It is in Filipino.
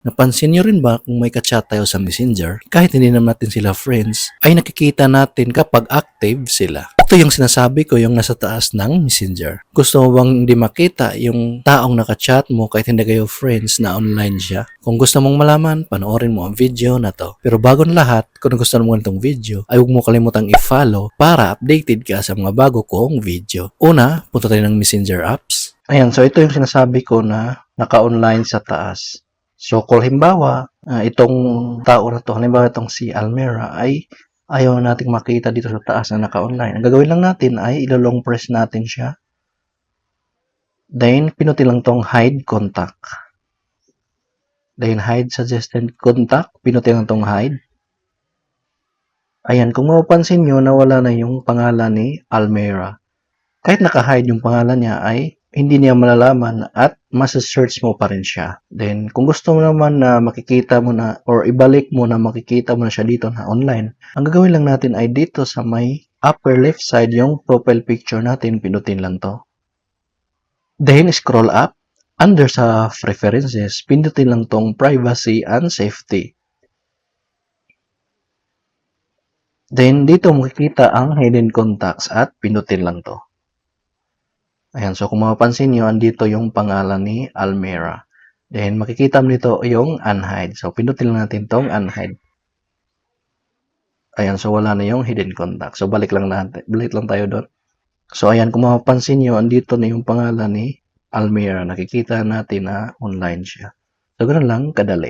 Napansin nyo rin ba kung may kachat tayo sa messenger, kahit hindi naman natin sila friends, ay nakikita natin kapag active sila. Ito yung sinasabi ko yung nasa taas ng messenger. Gusto mo bang hindi makita yung taong nakachat mo kahit hindi kayo friends na online siya? Kung gusto mong malaman, panoorin mo ang video na to. Pero bago na lahat, kung gusto mo itong video, ay huwag mo kalimutang i-follow para updated ka sa mga bago kong video. Una, punta tayo ng messenger apps. Ayan, so ito yung sinasabi ko na naka-online sa taas. So, kung halimbawa, ah, itong tao na to, halimbawa itong si Almera, ay ayaw nating makita dito sa taas na naka-online. Ang gagawin lang natin ay ilolong press natin siya. Then, pinuti lang tong hide contact. Then, hide suggested contact. Pinuti lang tong hide. Ayan, kung mapapansin nyo, nawala na yung pangalan ni Almera. Kahit naka-hide yung pangalan niya ay hindi niya malalaman at masa-search mo pa rin siya. Then, kung gusto mo naman na makikita mo na or ibalik mo na makikita mo na siya dito na online, ang gagawin lang natin ay dito sa may upper left side yung profile picture natin, pinutin lang to. Then, scroll up. Under sa preferences, pindutin lang tong privacy and safety. Then, dito makikita ang hidden contacts at pindutin lang to. Ayan, so kung mapapansin nyo, andito yung pangalan ni Almera. Then, makikita mo dito yung unhide. So, pindutin lang natin tong unhide. Ayan, so wala na yung hidden contact. So, balik lang natin. Balik lang tayo doon. So, ayan, kung mapapansin nyo, andito na yung pangalan ni Almera. Nakikita natin na online siya. So, ganun lang, kadali.